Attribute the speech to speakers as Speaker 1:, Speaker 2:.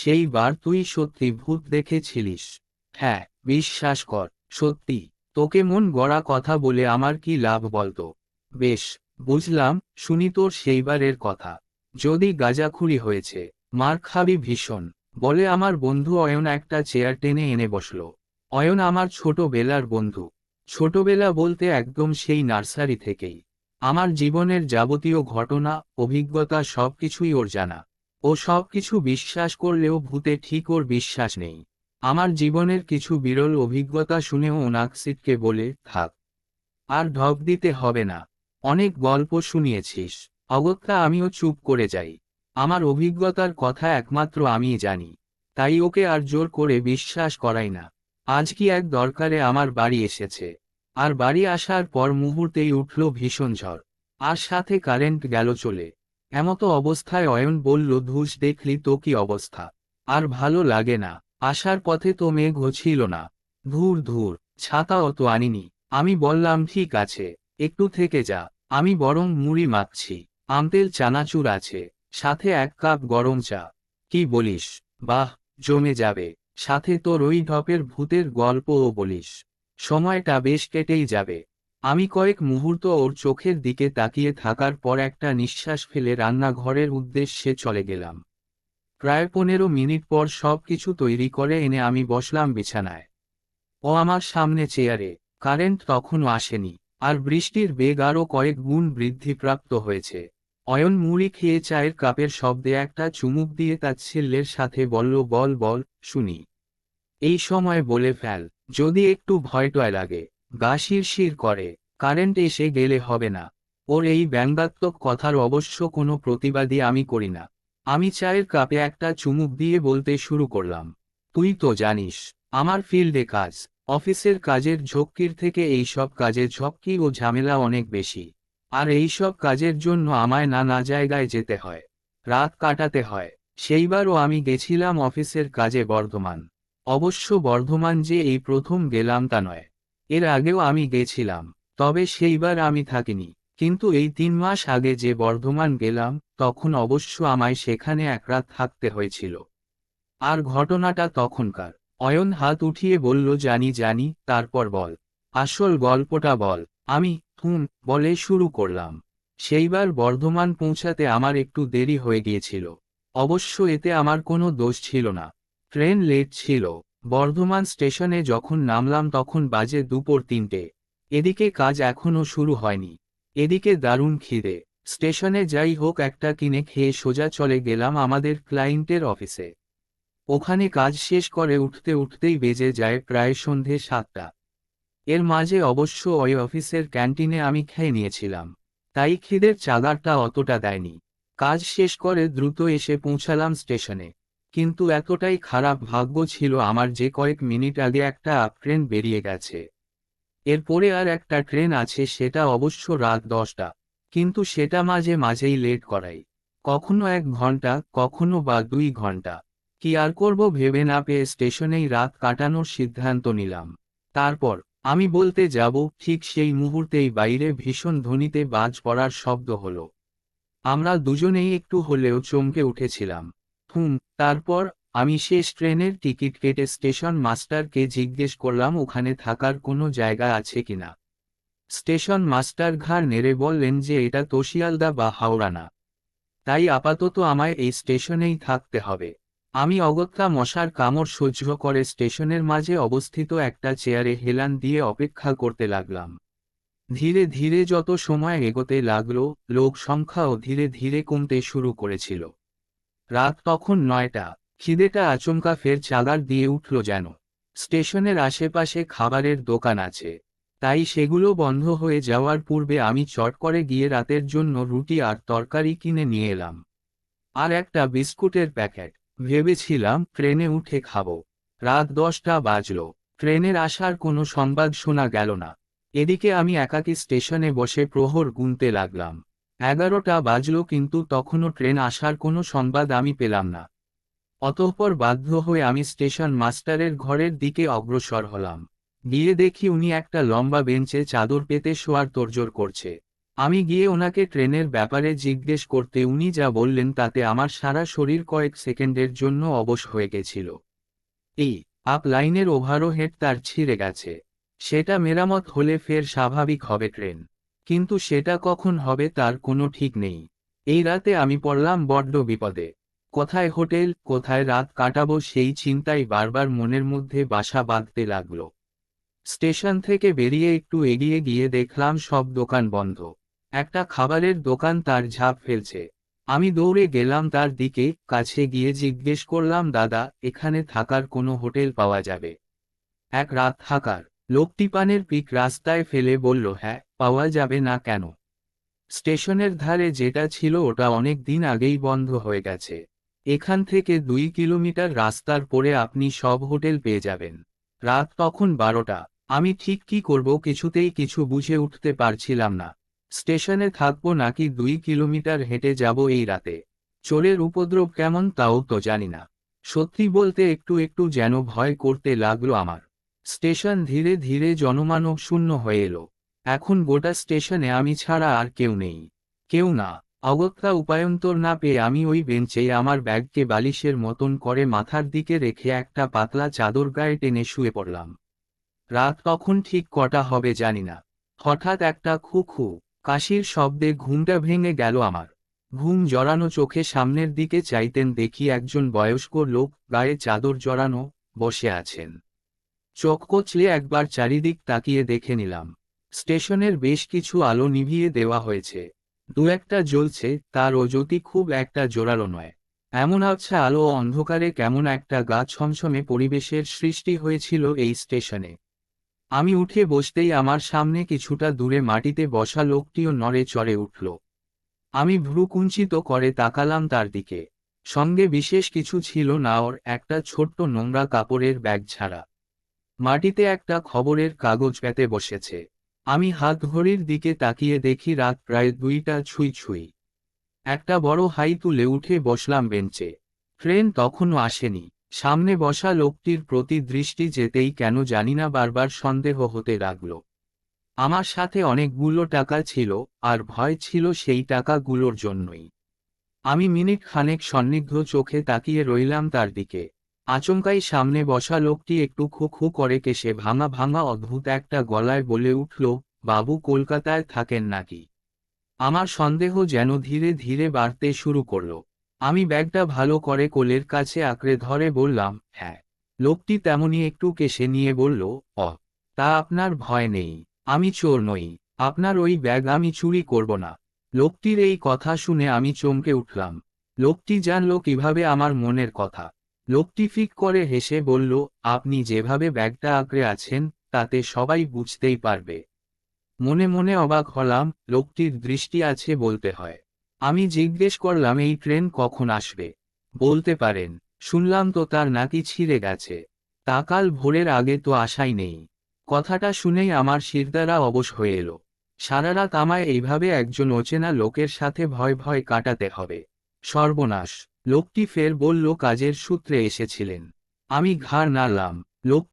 Speaker 1: সেইবার তুই সত্যি ভূত দেখেছিলিস। হ্যাঁ বিশ্বাস কর, সত্যি। তোকে মন গড়া কথা বলে আমার কি লাভ বলতো? বেশ, বুঝলাম, শুনি তোর সেইবারের কথা। যদি গাজাখুরি হয়েছে, মার খাবি ভীষণ। বলে আমার বন্ধু অয়ন একটা চেয়ার টেনে এনে বসল। অয়ন আমার ছোটবেলার বন্ধু। ছোটবেলা বলতে একদম সেই নার্সারি থেকেই। আমার জীবনের যাবতীয় ঘটনা, অভিজ্ঞতা সবকিছুই ওর জানা। ও সবকিছু বিশ্বাস করলেও ভূতে ঠিক ওর বিশ্বাস নেই। আমার জীবনের কিছু বিরল অভিজ্ঞতা শুনেও নাকসিদকে বলে, থাক। আর ঢক দিতে হবে না। অনেক গল্প শুনিয়েছিস। অগত্যা আমিও চুপ করে যাই। আমার অভিজ্ঞতার কথা একমাত্র আমিই জানি। তাই ওকে আর জোর করে বিশ্বাস করাই না। আজ কি এক দরকারে আমার বাড়ি এসেছে। আর বাড়ি আসার পর মুহূর্তেই উঠল ভীষণ ঝড়। আর সাথে কারেন্ট গেল চলে। এমতো অবস্থায় অয়ন বলল, ধুস, দেখলি তো কি অবস্থা? আর ভালো লাগে না। আসার পথে তো মেঘ ছিল না। ধুর ধুর, ছাতা অত আনিনি। আমি বললাম, ঠিক আছে, একটু থেকে যা। আমি বরং মুড়ি মাখছি। আমতেল চানাচুর আছে। সাথে এক কাপ গরম চা। কি বলিস? বাহ, জমে যাবে। সাথে তোর ওই ঢপের ভূতের গল্পও বলিস। সময়টা বেশ কেটেই যাবে। আমি কয়েক মুহূর্ত ওর চোখের দিকে তাকিয়ে থাকার পর একটা নিঃশ্বাস ফেলে রান্নাঘরের উদ্দেশ্যে চলে গেলাম। প্রায় পনেরো মিনিট পর সব কিছু তৈরি করে এনে আমি বসলাম বিছানায়। ও আমার সামনে চেয়ারে, কারেন্ট তখনও আসেনি, আর বৃষ্টির বেগ আরও কয়েক গুণ বৃদ্ধিপ্রাপ্ত হয়েছে। অয়ন মুড়ি খেয়ে চায়ের কাপের শব্দে একটা চুমুক দিয়ে তাচ্ছিল্যের সাথে বলল, বল বল, শুনি। এই সময় বলে ফেল, যদি একটু ভয়টয় লাগে। গা শিরশির করে, কারেন্ট এসে গেলে হবে না। ওর এই ব্যঙ্গাত্মক কথার অবশ্য কোনো প্রতিবাদী আমি করি না। আমি চায়ের কাপে একটা চুমুক দিয়ে বলতে শুরু করলাম, তুই তো জানিস, আমার ফিল্ডে কাজ, অফিসের কাজের ঝক্কির থেকে এই সব কাজের ঝক্কি ও ঝামেলা অনেক বেশি। আর এই সব কাজের জন্য আমায় নানা জায়গায় যেতে হয়, রাত কাটাতে হয়। সেইবারও আমি গেছিলাম অফিসের কাজে বর্ধমান। অবশ্য বর্ধমান যে এই প্রথম গেলাম তা নয়। এর আগেও আমি গেছিলাম, তবে সেইবার আমি থাকিনি। কিন্তু এই তিন মাস আগে যে বর্ধমান গেলাম, তখন অবশ্য আমায় সেখানে এক রাত থাকতে হয়েছিল। আর ঘটনাটা তখনকার। অয়ন হাত উঠিয়ে বলল, জানি জানি, তারপর বল। আসল গল্পটা বল। আমি হুম বলে শুরু করলাম। সেইবার বর্ধমান পৌঁছাতে আমার একটু দেরি হয়ে গিয়েছিল। অবশ্য এতে আমার কোনো দোষ ছিল না। ট্রেন লেট ছিল। বর্ধমান স্টেশনে যখন নামলাম তখন বাজে দুপুর তিনটে। এদিকে কাজ এখনও শুরু হয়নি। এদিকে দারুণ খিদে। স্টেশনে যাই হোক একটা কিনে খেয়ে সোজা চলে গেলাম আমাদের ক্লায়েন্টের অফিসে। ওখানে কাজ শেষ করে উঠতে উঠতেই বেজে যায় প্রায় সন্ধে সাতটা। এর মাঝে অবশ্য ওই অফিসের ক্যান্টিনে আমি খেয়ে নিয়েছিলাম। তাই খিদের চাগারটা অতটা দেয়নি। কাজ শেষ করে দ্রুত এসে পৌঁছালাম স্টেশনে। কিন্তু এতটাই খারাপ ভাগ্য ছিল আমার যে কয়েক মিনিট আগে একটা ট্রেন বেরিয়ে গেছে। এরপরে আর একটা ট্রেন আছে সেটা অবশ্য রাত দশটা, কিন্তু সেটা মাঝে মাঝেই লেট করাই। কখনো এক ঘণ্টা, কখনো বা দুই ঘণ্টা। কি আর করব ভেবে না পেয়ে স্টেশনেই রাত কাটানোর সিদ্ধান্ত নিলাম। তারপর আমি বলতে যাব, ঠিক সেই মুহূর্তেই বাইরে ভীষণ ধ্বনিতে বাজ পড়ার শব্দ হলো। আমরা দুজনেই একটু হলেও চমকে উঠেছিলাম। হুম, তারপর আমি শেষ ট্রেনের টিকিট কেটে স্টেশন মাস্টারকে জিজ্ঞেস করলাম ওখানে থাকার কোনো জায়গা আছে কিনা স্টেশন মাস্টার ঘাড় নেড়ে বললেন যে এটা তোশিয়ালদা বা হাওড়া না তাই আপাতত আমায় এই স্টেশনেই থাকতে হবে। আমি অগত্যা মশার কামড় সহ্য করে স্টেশনের মাঝে অবস্থিত একটা চেয়ারে হেলান দিয়ে অপেক্ষা করতে লাগলাম। ধীরে ধীরে যত সময় এগোতে লাগল, লোক সংখ্যাও ধীরে ধীরে কমতে শুরু করেছিল। রাত তখন নয়টা। খিদেটা আচমকা ফের চাগার দিয়ে উঠল যেন। স্টেশনের আশেপাশে খাবারের দোকান আছে। তাই সেগুলো বন্ধ হয়ে যাওয়ার পূর্বে আমি চট করে গিয়ে রাতের জন্য রুটি আর তরকারি কিনে নিয়ে এলাম। আর একটা বিস্কুটের প্যাকেট। ভেবেছিলাম ট্রেনে উঠে খাব। রাত দশটা বাজল। ট্রেনের আসার কোনো সংবাদ শোনা গেল না। এদিকে আমি একাকী স্টেশনে বসে প্রহর গুনতে লাগলাম। এগারোটা বাজল কিন্তু তখনও ট্রেন আসার কোনো সংবাদ আমি পেলাম না। অতঃপর বাধ্য হয়ে আমি স্টেশন মাস্টারের ঘরের দিকে অগ্রসর হলাম। গিয়ে দেখি উনি একটা লম্বা বেঞ্চে চাদর পেতে শোয়ার তোড়জোড় করছে। আমি গিয়ে ওনাকে ট্রেনের ব্যাপারে জিজ্ঞেস করতে উনি যা বললেন তাতে আমার সারা শরীর কয়েক সেকেন্ডের জন্য অবশ হয়ে গেছিল। এই, আপ লাইনের ওভারহেড তার ছিঁড়ে গেছে। সেটা মেরামত হলে ফের স্বাভাবিক হবে ট্রেন। কিন্তু সেটা কখন হবে তার কোনো ঠিক নেই। এই রাতে আমি পড়লাম বড্ড বিপদে। কোথায় হোটেল, কোথায় রাত কাটাবো সেই চিন্তাই বারবার মনের মধ্যে বাসা বাঁধতে লাগল। স্টেশন থেকে বেরিয়ে একটু এগিয়ে গিয়ে দেখলাম সব দোকান বন্ধ। একটা খাবারের দোকান তার ঝাঁপ ফেলছে। আমি দৌড়ে গেলাম তার দিকে, কাছে গিয়ে জিজ্ঞেস করলাম, দাদা, এখানে থাকার কোনো হোটেল পাওয়া যাবে? এক রাত থাকার। লোকটি পানের পিক রাস্তায় ফেলে বলল হ্যাঁ পাওয়া যাবে না কেন? স্টেশনের ধারে যেটা ছিল ওটা অনেক দিন আগেই বন্ধ হয়ে গেছে। এখান থেকে দুই কিলোমিটার রাস্তার পরে আপনি সব হোটেল পেয়ে যাবেন। রাত তখন বারোটা। আমি ঠিক কি করব কিছুতেই কিছু বুঝে উঠতে পারছিলাম না। স্টেশনে থাকব নাকি দুই কিলোমিটার হেঁটে যাব এই রাতে? চোরের উপদ্রব কেমন তাও তো জানি না। সত্যি বলতে একটু একটু যেন ভয় করতে লাগল আমার। স্টেশন ধীরে ধীরে জনমানব শূন্য হয়ে এলো। এখন গোটা স্টেশনে আমি ছাড়া আর কেউ নেই। কেউ না। অগত্যা উপায়ন্তর না পেয়ে আমি ওই বেঞ্চে আমার ব্যাগকে বালিশের মতন করে মাথার দিকে রেখে একটা পাতলা চাদর গায়ে টেনে শুয়ে পড়লাম। রাত তখন ঠিক কটা হবে জানি না। হঠাৎ একটা খু খু কাশির শব্দে ঘুমটা ভেঙে গেল আমার। ঘুম জড়ানো চোখে সামনের দিকে চাইতেন দেখি একজন বয়স্ক লোক গায়ে চাদর জড়ানো বসে আছেন। চোখ কচলে একবার চারিদিক তাকিয়ে দেখে নিলাম। স্টেশনের বেশ কিছু আলো নিভিয়ে দেওয়া হয়েছে। দু একটা জ্বলছে, তার জ্যোতি খুব একটা জোরালো নয়। এমন আবছা আলো অন্ধকারে কেমন একটা গা ছমছমে পরিবেশের সৃষ্টি হয়েছিল এই স্টেশনে। আমি উঠে বসতেই আমার সামনে কিছুটা দূরে মাটিতে বসা লোকটিও নড়ে চড়ে উঠল। আমি ভ্রুকুঞ্চিত করে তাকালাম তার দিকে। সঙ্গে বিশেষ কিছু ছিল না, ওর একটা ছোট্ট নোংরা কাপড়ের ব্যাগ ছাড়া। মাটিতে একটা খবরের কাগজ পেতে বসেছে। আমি হাত ঘড়ির দিকে তাকিয়ে দেখি রাত প্রায় দুইটা ছুঁই ছুঁই। একটা বড় হাই তুলে উঠে বসলাম বেঞ্চে। ট্রেন তখনও আসেনি। সামনে বসা লোকটির প্রতি দৃষ্টি যেতেই কেন জানি না বারবার সন্দেহ হতে লাগল। আমার সাথে অনেকগুলো টাকা ছিল, আর ভয় ছিল সেই টাকাগুলোর জন্যই। আমি মিনিট খানেক সন্নিগ্ধ চোখে তাকিয়ে রইলাম তার দিকে। আচমকাই সামনে বসা লোকটি একটু খু খু করে কেসে ভাঙা ভাঙা অদ্ভুত একটা গলায় বলে উঠল, বাবু কলকাতায় থাকেন নাকি? আমার সন্দেহ যেন ধীরে ধীরে বাড়তে শুরু করল। আমি ব্যাগটা ভালো করে কোলের কাছে আঁকড়ে ধরে বললাম হ্যাঁ। লোকটি তেমনি একটু কেসে নিয়ে বলল, অ, তা আপনার ভয় নেই, আমি চোর নই, আপনার ওই ব্যাগ আমি চুরি করব না। লোকটির এই কথা শুনে আমি চমকে উঠলাম। লোকটি জানল কীভাবে আমার মনের কথা। লোকটি ফিক করে হেসে বলল, আপনি যেভাবে ব্যাগটা আঁকড়ে আছেন, তাতে সবাই বুঝতেই পারবে। মনে মনে অবাক হলাম, লোকটির দৃষ্টি আছে বলতে হয়। আমি জিজ্ঞেস করলাম, এই ট্রেন কখন আসবে? বলতে পারেন, শুনলাম তো তার নাকি ছিঁড়ে গেছে। তাকাল ভোরের আগে তো আশাই নেই। কথাটা শুনেই আমার শিরদারা অবশ হয়ে এলো। সারা রাত আমায় এইভাবে একজন অচেনা লোকের সাথে ভয় ভয় কাটাতে হবে। সর্বনাশ। লোকটি ফের বলল কাজের সূত্রে এসেছিলেন। আমি ঘাড় নাড়লাম। লোক